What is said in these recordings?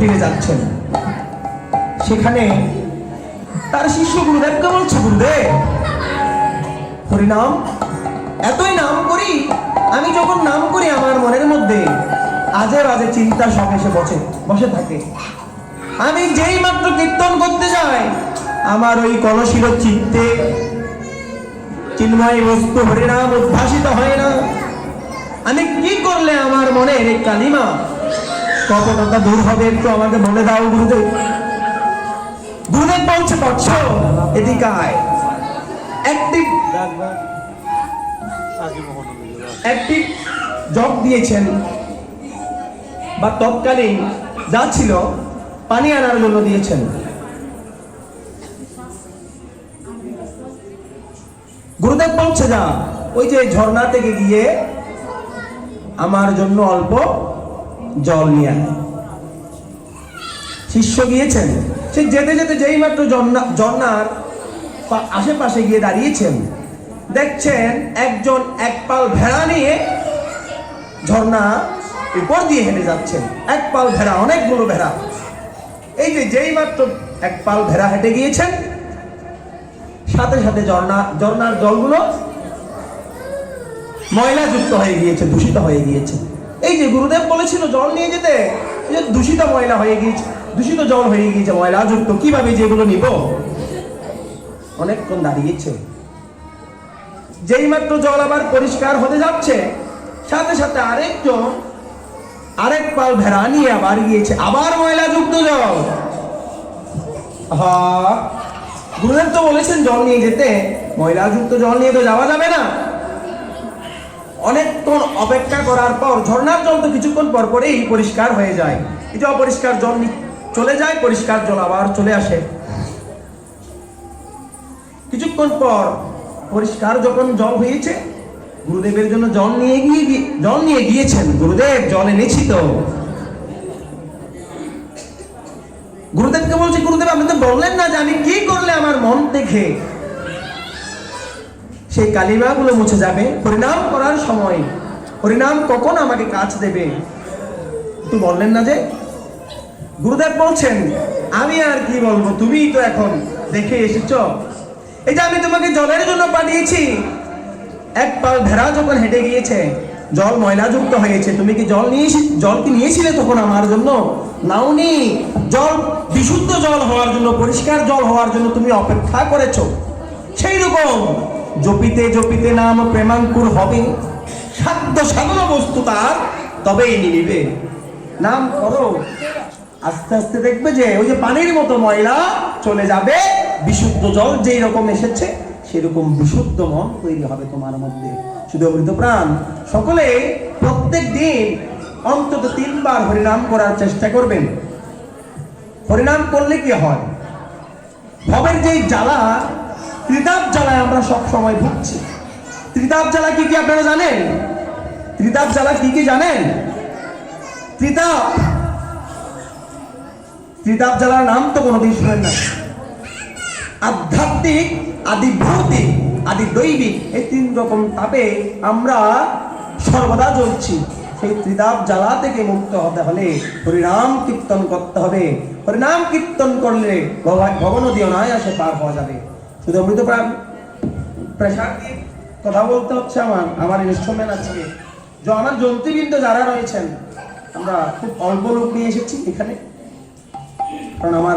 কুটিরে যাচ্ছেন। সেখানে তার শিষ্য গুরুদেবকে বলছে, গুরুদেব, হরিনাম, এতই নাম করি, আমি যখন নাম করি আমার মনের মধ্যে আজে বাজে চিন্তা সব এসে বসে বসে থাকে। আমি যেই মাত্র কীর্তন করতে যাই, আমার ওই কলসির চিত্তে চিন্ময় বস্তু হরিনাম উদ্ভাসিত হয় না। আমি কি করলে আমার মনের এই কালিমা কপটতা দূর হবে, একটু আমাকে বলে দাও গুরুদেব। গুরুদেব বলছে, বৎস এদিকে আয় একটি একটি জগ দিয়েছেন, বা তৎকালীন যা ছিল, পানি আনার জন্য দিয়েছেন। গুরুদেব বলছে, যা, ওই যে ঝর্ণা থেকে গিয়ে আমার জন্য অল্প জল নিয়ে আয় শিষ্য গিয়েছেন। সে যেতে যেতে যেই মাত্র ঝর্ণা আশেপাশে গিয়ে দাঁড়িয়েছেন, দেখছেন একজন এক পাল ভেড়া নিয়ে ঝর্ণা উপর দিয়ে হেঁটে যাচ্ছেন। এক পাল ভেড়া, অনেকগুলো ভেড়া। এই যে যেই মাত্র এক পাল ভেড়া হেঁটে গিয়েছেন, সাথে সাথে ঝর্ণা ঝর্ণার জলগুলো ময়লা যুক্ত হয়ে গিয়েছে, দূষিত হয়ে গিয়েছে। এই যে গুরুদেব বলেছিল জল নিয়ে যেতে যে দূষিত ময়লা হয়ে গিয়েছে, দূষিত জল হয়ে গিয়েছে, ময়লা যুক্ত, কীভাবে যেগুলো নিব? অনেকক্ষণ দাঁড়িয়েছে যেই মাত্র জল আবার পরিষ্কার হতে যাচ্ছে, সাথে সাথে আরেকজন, আরেক পাল ভেড়া নিয়ে আবার গিয়েছে, আবার ময়লা যুক্ত জল। হা গুরুদেব তো বলেছেন জল নিয়ে যেতে, ময়লা যুক্ত জল নিয়ে তো যাওয়া যাবে না। অনেকক্ষণ অপেক্ষা করার পর ঝর্ণার জল তো কিছুক্ষণ পর পরেই পরিষ্কার হয়ে যায়। এই যে অপরিষ্কার জল চলে যায়, পরিষ্কার জল আবার চলে আসে। কিছুক্ষণ পর পরিষ্কার যখন জল হয়েছে, গুরুদেবের জন্য জল নিয়ে গিয়ে জল নিয়ে গিয়েছেন, গুরুদেব জল এনেছি তো। গুরুদেবকে বলছে, গুরুদেব, আপনি তো বললেন না যে আমি কি করলে আমার মন দেখে? সেই কালিমাগুলো মুছে যাবে। হরিনাম করার সময়। হরিনাম কখন আমাকে কাজ দেবে? একটু বললেন না যে? গুরুদেব বলছেন, আমি আর কি বলব? তুমি তো এখন দেখে এসেছ। এই যে আমি তোমাকে জলের জন্য পাঠিয়েছি। এক পাল ভেড়া যখন হেঁটে গিয়েছে, জল ময়লাযুক্ত হয়েছে, তুমি কি জল নিয়ে জল কি নিয়েছিলে তখন আমার জন্য? নাওনি, জল, বিশুদ্ধ জল হওয়ার জন্য, পরিষ্কার জল হওয়ার জন্য তুমি অপেক্ষা করেছ। সেই রকম জপিতে জপিতে নাম প্রেমাঙ্কুর হবে। সাধ্য সাধন বস্তু তার, তবেই নিবিবে। নাম করো। আস্তে আস্তে দেখবে যে ওই যে পানির মতো ময়লা চলে যাবে, বিশুদ্ধ জল যেই রকম এসেছে, সেরকম বিশুদ্ধ মন তৈরি হবে তোমার মধ্যে। শুধু অমৃত প্রাণ। সকলে প্রত্যেক দিন অন্তত তিনবার হরিনাম করার চেষ্টা করবেন। হরিনাম করলে কি হয়? ভবের যেই জ্বালা ত্রিতাপ জ্বালায় আমরা সব সময় ভুগছি। ত্রিতাপ জ্বালা কি কি আপনারা জানেন? ত্রিতাপ জ্বালা কি কি জানেন? ত্রিতাপ। ত্রিতাপ জ্বালার নাম তো কোনোদিন শুনেন না। আধ্যাত্মিক আদি ভৌতিক আদি দৈবিক এই তিন রকম তাপে আমরা সর্বদা জ্বলছি। সেই ত্রিতাপ জ্বালা থেকে মুক্ত হতে হলে হরিনাম কীর্তন করতে হবে। হরিনাম কীর্তন করলে ভব- ভবনদী অনায়াসে পার হওয়া যাবে। শুধু অমৃত প্রাণ? প্রেশার দিয়ে কথা বলতে হচ্ছে আমার আমার ইনস্ট্রুমেন্ট আজকে যে আমার জন্তুবৃন্দ যারা রয়েছেন, আমরা খুব অল্প লোক নিয়ে এসেছি এখানে। কারণ আমার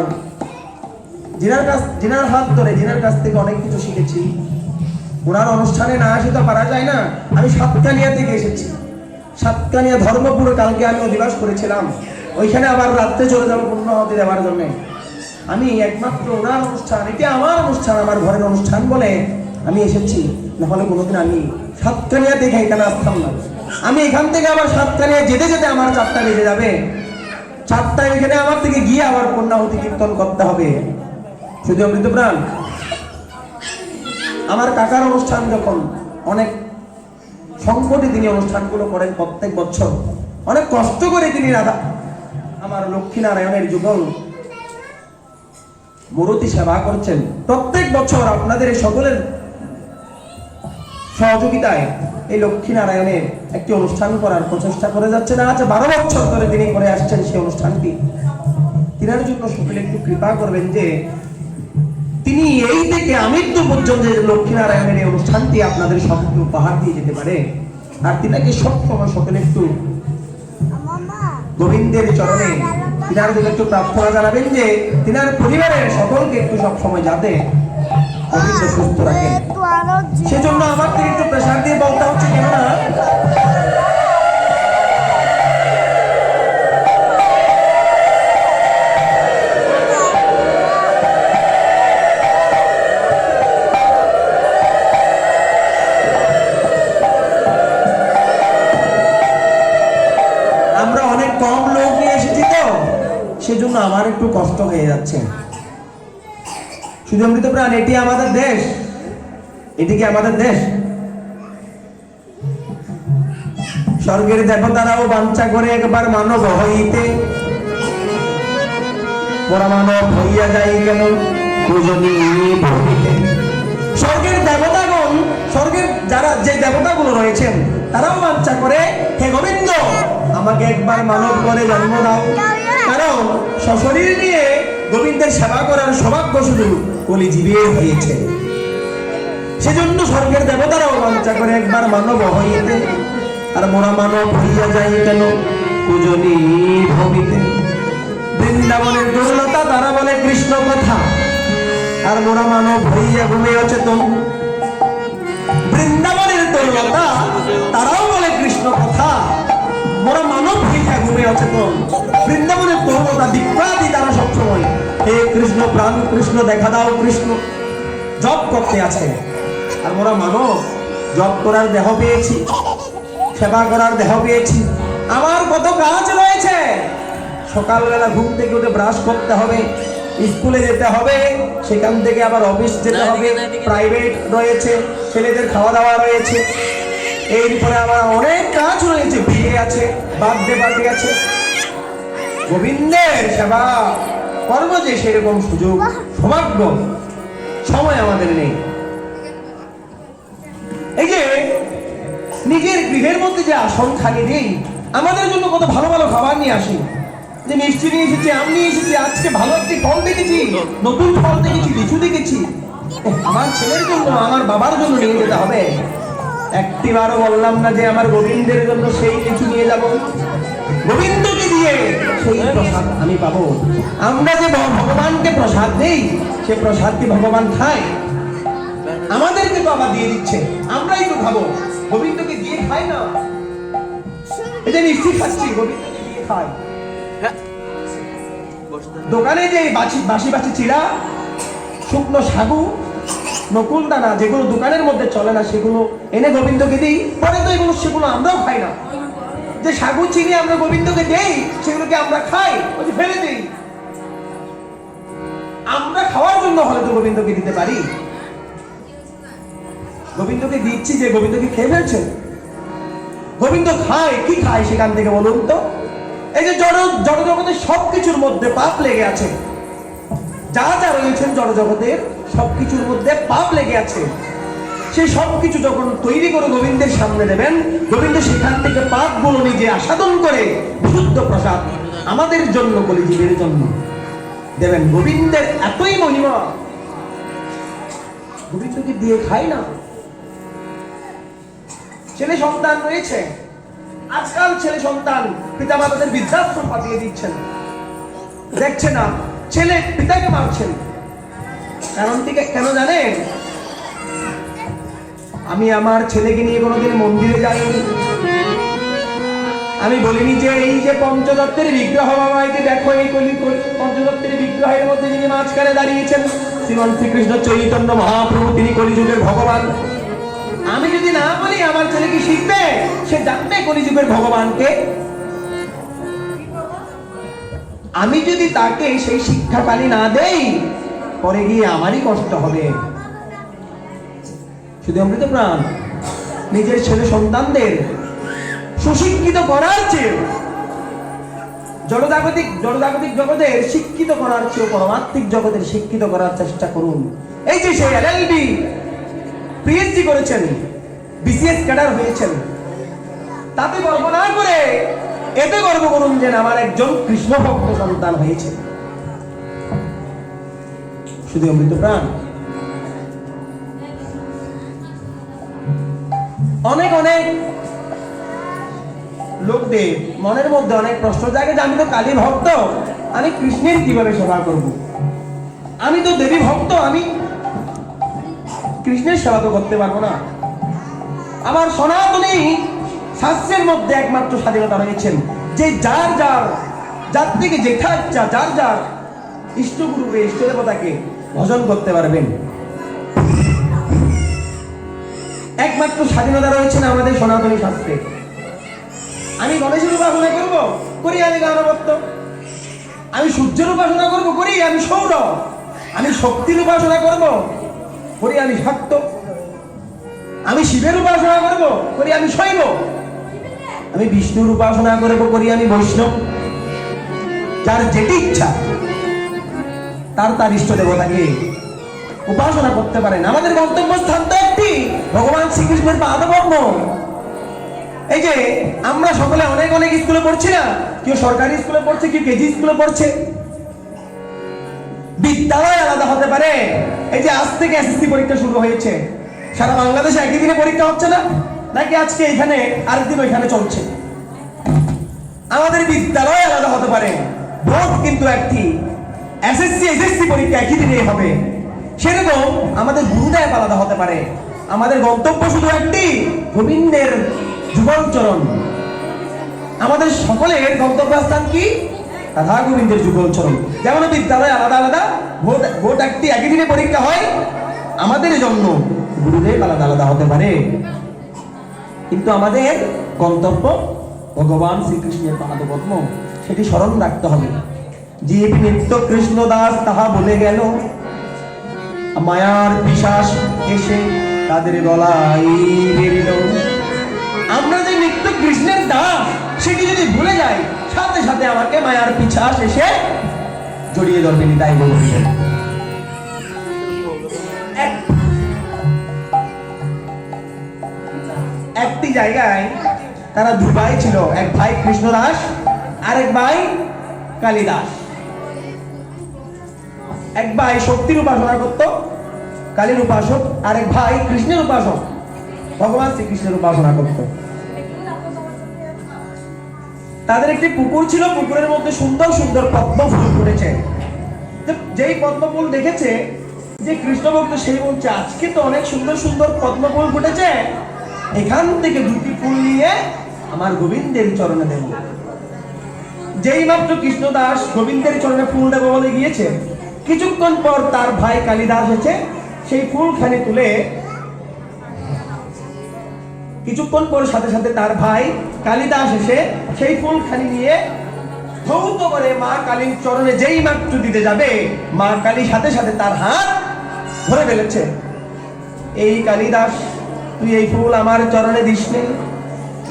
জিনার কাছ, জিনার হাত ধরে, জিনার কাছ থেকে অনেক কিছু শিখেছি। ওনার অনুষ্ঠানে না আসে তো পারা যায় না। আমি সাতকানিয়া থেকে এসেছি। সাতকানিয়া ধর্মপুরে, কালকে আমি অধিবাস করেছিলাম। ওইখানে আবার রাত্রে চলে যাব পূর্ণাহতি দেওয়ার জন্য। আমি একমাত্র ওনার অনুষ্ঠান, এটা আমার অনুষ্ঠান, আমার ঘরের অনুষ্ঠান বলে আমি এসেছি। নাহলে কোনোদিন আমি সাতকানিয়া থেকে এখানে আসতাম না। আমি এখান থেকে আবার সাতকানিয়া যেতে যেতে আমার চারটা বেজে যাবে। চারটায় এখানে আমার থেকে গিয়ে আবার পূর্ণাহুতি কীর্তন করতে হবে। শুধু অমৃত প্রাণ। আমার কাকার অনুষ্ঠান যখন অনেক সংকটে তিনি অনুষ্ঠানগুলো করেন প্রত্যেক বছর, অনেক কষ্ট করে তিনি রাধা আমার লক্ষ্মীনারায়ণের যুগল মূরতি সেবা করছেন। প্রত্যেক বছর আপনাদের এই সকলের সহযোগিতায় এই লক্ষ্মীনারায়ণের একটি অনুষ্ঠান করার প্রচেষ্টা করে যাচ্ছে না আজ বারো বছর ধরে তিনি করে আসছেন সেই অনুষ্ঠানটি। তিনার জন্য সকলে একটু কৃপা করবেন যে তিনি এই থেকে আমৃত্যু পর্যন্ত লক্ষ্মীনারায়ণের এই অনুষ্ঠানটি আপনাদের সকলকে উপহার দিয়ে যেতে পারে আর তিনাকে সব সময় সকলে একটু গোবিন্দের চরণে তিনার দিকে একটু প্রার্থনা জানাবেন যে তিনার পরিবারের সকলকে একটু সবসময় যাতে সুস্থ রাখেন। সেজন্য আমার থেকে একটু প্রেশার দিয়ে বলতে হচ্ছে কেননা সেজন্য আমার একটু কষ্ট হয়ে যাচ্ছে। শুধু অমৃত প্রাণ, এটি আমাদের দেশ। এটি কি আমাদের দেশ? স্বর্গের দেবতারাও বাঞ্ছা করে একবার মানব হইতে। পরমানব হইয়া কেন? স্বর্গের দেবতাগণ, স্বর্গের যারা যে দেবতাগুলো রয়েছেন, তারাও বাঞ্ছা করে, হে গোবিন্দ, আমাকে একবার মানব করে জন্ম দাও। কারণ সশরীর নিয়ে গোবিন্দের সেবা করার সৌভাগ্য শুধু কলিজীবের হয়েছে। সেজন্য স্বর্গের দেবতারাও বাঞ্ছা করে একবার মানব হইতে আর মোরা মানব হইয়া যাই কেন? পূজনী ভবিতে বৃন্দাবনের দুর্লতা তারা বলে কৃষ্ণ কথা, আর মোরা মানব হইয়া ঘুমে অচেতন। বৃন্দাবনের দুর্লতা তারাও বলে কৃষ্ণ কথা মোরা মানব হইয়া ঘুমে অচেতন বৃন্দাবনের তরুণতা বিক্রাদি তারা সবসময়। হে কৃষ্ণ প্রাণ কৃষ্ণ দেখা দাও কৃষ্ণ। জব করতে আছে। আর মোরা মানব জব করার দেহ পেয়েছি। সেবা করার দেহ পেয়েছি। আমার কত কাজ রয়েছে। সকালবেলা ঘুম থেকে উঠে ব্রাশ করতে হবে স্কুলে যেতে হবে সেখান থেকে আবার অফিস যেতে হবে প্রাইভেট রয়েছে ছেলেদের খাওয়া দাওয়া রয়েছে। এরপরে আবার অনেক কাজ রয়েছে বিয়ে আছে বার্থডে পার্টি আছে। গোবিন্দের সেবা, কর্ম যে সেরকম সুযোগ, সৌভাগ্য, সময় আমাদের নেই। এই যে, নিজের গৃহের মধ্যে যে আসন খালি নেই, আমাদের জন্য কত ভালো ভালো খাবার নিয়ে আসি। যে মিষ্টি নিয়ে এসেছি, আম নিয়ে এসেছি, আজকে ভালো একটি ফল দেখেছি, নতুন ফল দেখেছি, লিচু দেখেছি। আমার ছেলের জন্য, আমার বাবার জন্য নিয়ে যেতে হবে। একটিবারও বললাম না যে আমার গোবিন্দের জন্য সেই লিচু নিয়ে যাব। গোবিন্দকে দিয়ে সেই প্রসাদ আমি পাবো। আমরা যে ভগবানকে প্রসাদ দেই, সে প্রসাদ কি ভগবান খায়? আমাদেরকে আবার দিয়ে দিচ্ছে, আমরাই তো খাব। গোবিন্দকে দিয়ে খাই না? যে মিষ্টি খাচ্ছি, গোবিন্দকে দিয়ে খাই দোকানে যে বাছি বাসি বাসি চিড়া, শুকনো সাগু নকুল দানা যেগুলো দোকানের মধ্যে চলে না, সেগুলো এনে গোবিন্দকে দিই। পরে তো এগুলো সেগুলো আমরাও খাই না। যে সাগু চিনি আমরা গোবিন্দকে দেই, সেগুলোকে আমরা খাই ফেলে দিই। আমরা খাওয়ার জন্য হলে তো গোবিন্দকে দিতে পারি। গোবিন্দকে দিচ্ছি যে গোবিন্দকে খেয়ে ফেলছে। গোবিন্দ খায়, কি খায় সেখান থেকে বলুন তো? এই যে জড় জড় জগতের সবকিছুর মধ্যে পাপ লেগে আছে। যা যা রয়েছেন জড় জগতের সবকিছুর মধ্যে পাপ লেগে আছে। সেই সবকিছু যখন তৈরি করে গোবিন্দের সামনে দেবেন, গোবিন্দ সেখান থেকে পাপগুলো নিজে আসাদন করে, বিশুদ্ধ প্রসাদ আমাদের জন্য কলিজীবের জন্য দেবেন। গোবিন্দের এতই মহিমা। গোবিন্দকে দিয়ে খাই না? ছেলে সন্তান রয়েছে। আজকাল ছেলে সন্তান পিতা মাতাদের বৃদ্ধাশ্রম পাঠিয়ে দিচ্ছেন। দেখছে না, ছেলে পিতাকে মারছেন। কারণ থেকে কেন জানেন? আমি আমার ছেলেকে নিয়ে কোনোদিন মন্দিরে যাইনি। আমি বলিনি যে এই যে পঞ্চদত্তের বিগ্রহ বাবা, এই দেখো এই কলি পঞ্চদত্তের বিগ্রহের মধ্যে যিনি মাঝখানে দাঁড়িয়েছেন শ্রীমন শ্রীকৃষ্ণ চৈতন্য মহাপ্রভু, তিনি কলিযুগের ভগবান। আমি যদি না বলি, আমার ছেলে কি শিখবে? সে জানবে কলিযুগের ভগবানকে। আমি যদি তাকে সেই শিক্ষা শিক্ষাকালী না দেই পরে গিয়ে আমারই কষ্ট হবে। শুধু অমৃত প্রাণ, নিজের ছেলে সন্তানদের সুশিক্ষিত করার চেয়ে জনজাগতিক জনজাগতিক জগতের শিক্ষিত করার চেয়ে পরমাত্মিক জগতের শিক্ষিত করার চেষ্টা করুন। এই যে সে এলএলবি পিএইচডি করেছেন বিসিএস ক্যাডার হয়েছেন, তাতে গর্ব না করে এতে গর্ব করুন যে আমার একজন কৃষ্ণ ভক্ত সন্তান হয়েছে। শুধু অমৃত প্রাণ? অনেক অনেক লোকদের মনের মধ্যে অনেক প্রশ্ন জাগে যে, আমি তো কালী ভক্ত, আমি কৃষ্ণের কীভাবে সেবা করব। আমি তো দেবী ভক্ত, আমি কৃষ্ণের সেবা তো করতে পারব না। আমার সনাতনী শাস্ত্রের মধ্যে একমাত্র স্বাধীনতা রয়েছেন যে, যার যার যার থেকে ইচ্ছা, যার যার ইষ্টগুরুকে ইষ্ট দেবতাকে ভজন করতে পারবেন। একমাত্র স্বাধীনতা রয়েছেন আমাদের সনাতনী শাস্ত্রে। আমি গণেশের উপাসনা করব করি আমি গণভক্ত আমি সূর্যের উপাসনা করব করি আমি সৌর। আমি শক্তির উপাসনা করব করি আমি শাক্ত আমি শিবের উপাসনা করব করি আমি শৈব। আমি বিষ্ণুর উপাসনা করব করি আমি বৈষ্ণব। যার যেটি ইচ্ছা তার তার ইষ্ট দেবতাকে উপাসনা করতে পারেন। আমাদের গন্তব্য স্থান তো একটি। ভগবান শ্রীকৃষ্ণের পাদপদ্ম এই যে আমরা সকলে অনেক অনেক স্কুলে পড়ছি না? কেউ সরকারি স্কুলে পড়ছে, কেউ কেজি স্কুলে পড়ছে। বিদ্যালয় আলাদা হতে পারে। এই যে আজ থেকে এসএসসি পরীক্ষা শুরু হয়েছে। সারা বাংলাদেশে একই দিনে পরীক্ষা হচ্ছে না? নাকি আজকে এখানে আরেকদিন ওইখানে চলছে? আমাদের বিদ্যালয় আলাদা হতে পারে। ভোট কিন্তু একটি। এসএসসি এসএসসি পরীক্ষা একই দিনে হবে? সেরকম আমাদের গুরুদায় আলাদা হতে পারে। আমাদের গন্তব্য শুধু একটি, গোবিন্দের যুগলচরণ। আমাদের সকলের গন্তব্যস্থান কি? রাধা গোবিন্দের যুগলচরণ। যেমন বিদ্যালয় আলাদা আলাদা, ভোট ভোট একটি একই দিনে পরীক্ষা হয়, আমাদের জন্য গুরুদেব আলাদা আলাদা হতে পারে। কিন্তু আমাদের গন্তব্য ভগবান শ্রীকৃষ্ণের পাদপদ্ম সেটি স্মরণ রাখতে হবে। জীব নিত্য কৃষ্ণ দাস তাহা বলে গেল। মায়ার পিশাস এসে তাদের গলায় আমরা যে নিত্য কৃষ্ণের দাস, সেটি যদি ভুলে যাই, সাথে সাথে আমাকে মায়ার পিছাস এসে জড়িয়ে ধরবেন তাই এক একটি জায়গায় তারা দু ভাই ছিল, এক ভাই কৃষ্ণদাস, আরেক ভাই কালিদাস। এক ভাই শক্তির উপাসনা করত, কালীর উপাসক, আর এক ভাই কৃষ্ণের উপাসক। ভগবান শ্রীকৃষ্ণের উপাসনা করত। তাদের একটি পুকুর ছিল, পুকুরের মধ্যে সুন্দর সুন্দর পদ্ম ফুল ফুটেছে যেই পদ্ম ফুল দেখেছে, যে কৃষ্ণ ভক্ত সেই বলছে, আজকে তো অনেক সুন্দর সুন্দর পদ্ম ফুল ফুটেছে। এখান থেকে দুটি ফুল নিয়ে আমার গোবিন্দের চরণে দেব। যেই মাত্র কৃষ্ণদাস গোবিন্দের চরণে ফুল দেব বলে গিয়েছে কিছুক্ষণ পর তার ভাই কালিদাস এসে সেই ফুলখানি তুলে কিছুক্ষণ পর সাথে সাথে তার ভাই কালিদাস এসে সেই ফুলখানি নিয়ে ধৌত করে মা কালীর চরণে যেই মাত্র দিতে যাবে, মা কালী সাথে সাথে তার হাত ধরে ফেলেছে এই কালিদাস, তুই এই ফুল আমার চরণে দিস।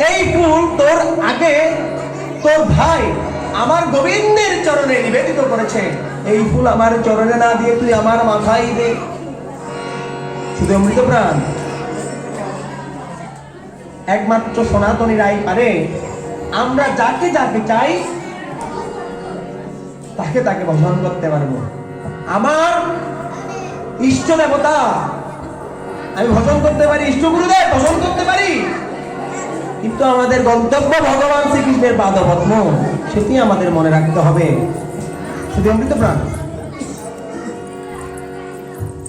এই ফুল তোর আগে তোর ভাই আমার গোবিন্দের চরণে নিবেদিত করেছে এই ফুল আমার চরণে না দিয়ে তুই আমার মাথায় দে। শুধু অমৃত প্রাণ। একমাত্র সনাতনীরাই পারে। আমরা যাকে যাকে চাই, তাকে তাকে ভজন করতে পারব। আমার ইষ্ট দেবতা, আমি ভজন করতে পারি, ইষ্ট গুরুদেব ভজন করতে পারি। কিন্তু আমাদের গন্তব্য ভগবান শ্রীকৃষ্ণের পাদপদ্ম, সেটি আমাদের মনে রাখতে হবে। শুধু অমৃত প্রাণ।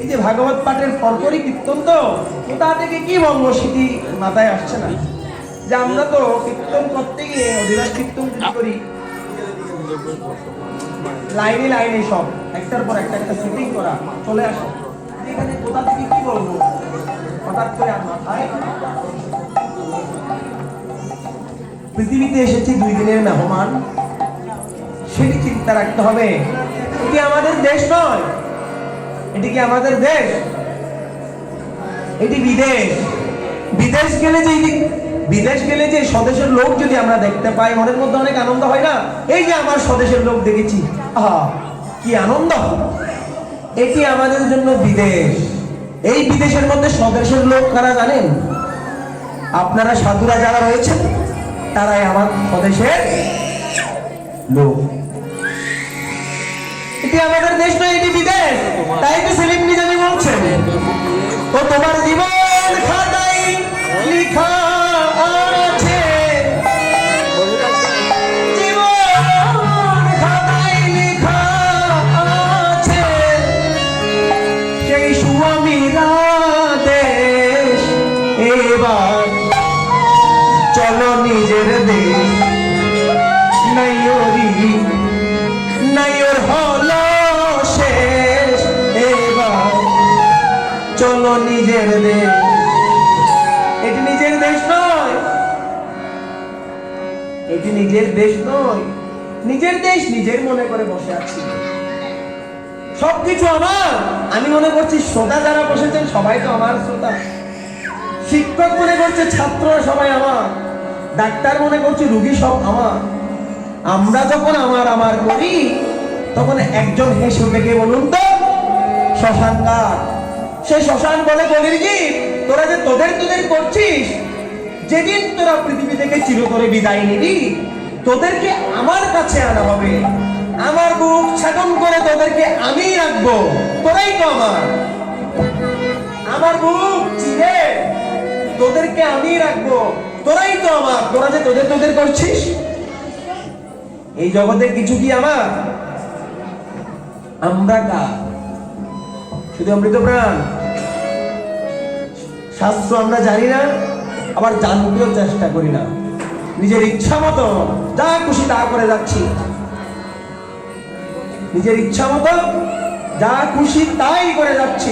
এই যে ভাগবত পাঠের পরপরই কীর্তন তো থেকে কি মাথায় আসছে না? যে আমরা তো কীর্তন করতে গিয়ে কীর্তন যদি করি, লাইনে লাইনে সব, একটার পর একটা একটা সেটিং করা, চলে আসে। এখানে কোথা থেকে কি বলব? হঠাৎ করে আর মাথায় পৃথিবীতে এসেছি দুই দিনের মেহমান। সেটি চিন্তা রাখতে হবে। এটি আমাদের দেশ নয়। এটি কি আমাদের দেশ? এটি বিদেশ। বিদেশ গেলে যে বিদেশ গেলে যে স্বদেশের লোক যদি আমরা দেখতে পাই, মনের মধ্যে অনেক আনন্দ হয় না? এই যে আমার স্বদেশের লোক দেখেছি, আহা, কি আনন্দ! এটি আমাদের জন্য বিদেশ। এই বিদেশের মধ্যে স্বদেশের লোক কারা জানেন? আপনারা সাধুরা যারা রয়েছেন, তারাই আমার স্বদেশের লোক। এটি আমাদের দেশ নয় এটি বিদেশ। তাই তো সেলিম নিজামী বলছেন। ও তোমার জীবন নিজের দেশ। এটি নিজের দেশ নয়। এটি নিজের দেশ নয়। নিজের দেশ নিজের মনে করে বসে আছি। সবকিছু আমার। আমি মনে করছি শ্রোতা যারা বসেছেন, সবাই তো আমার শ্রোতা। শিক্ষক মনে করছে ছাত্ররা সবাই আমার। ডাক্তার মনে করছে, রুগী সব আমার। আমরা যখন আমার আমার করি, তখন একজন হেসে বলুন তো, শ্মশান কার সে শ্মশান বলে বলির কি? তোরা যে তোদের তোদের করছিস? যেদিন তোরা পৃথিবী থেকে চির চিরতরে বিদায় নিবি, তোদেরকে আমার কাছে আনা হবে। আমার বুক ছাগন করে তোদেরকে আমি রাখব। তোরাই তো আমার। আমার বুক চিরে তোদেরকে আমি রাখব। তোরাই তো আমার। তোরা যে তোদের তোদের করছিস? এই জগতে কিছু কি আমার? আমরা কা শুধু অমৃত প্রাণ। শাস্ত্র আমরা জানি না, আবার জানতেও চেষ্টা করি না। নিজের ইচ্ছা মতো, যা খুশি তা করে যাচ্ছি। নিজের ইচ্ছা মতো, যা খুশি তাই করে যাচ্ছি।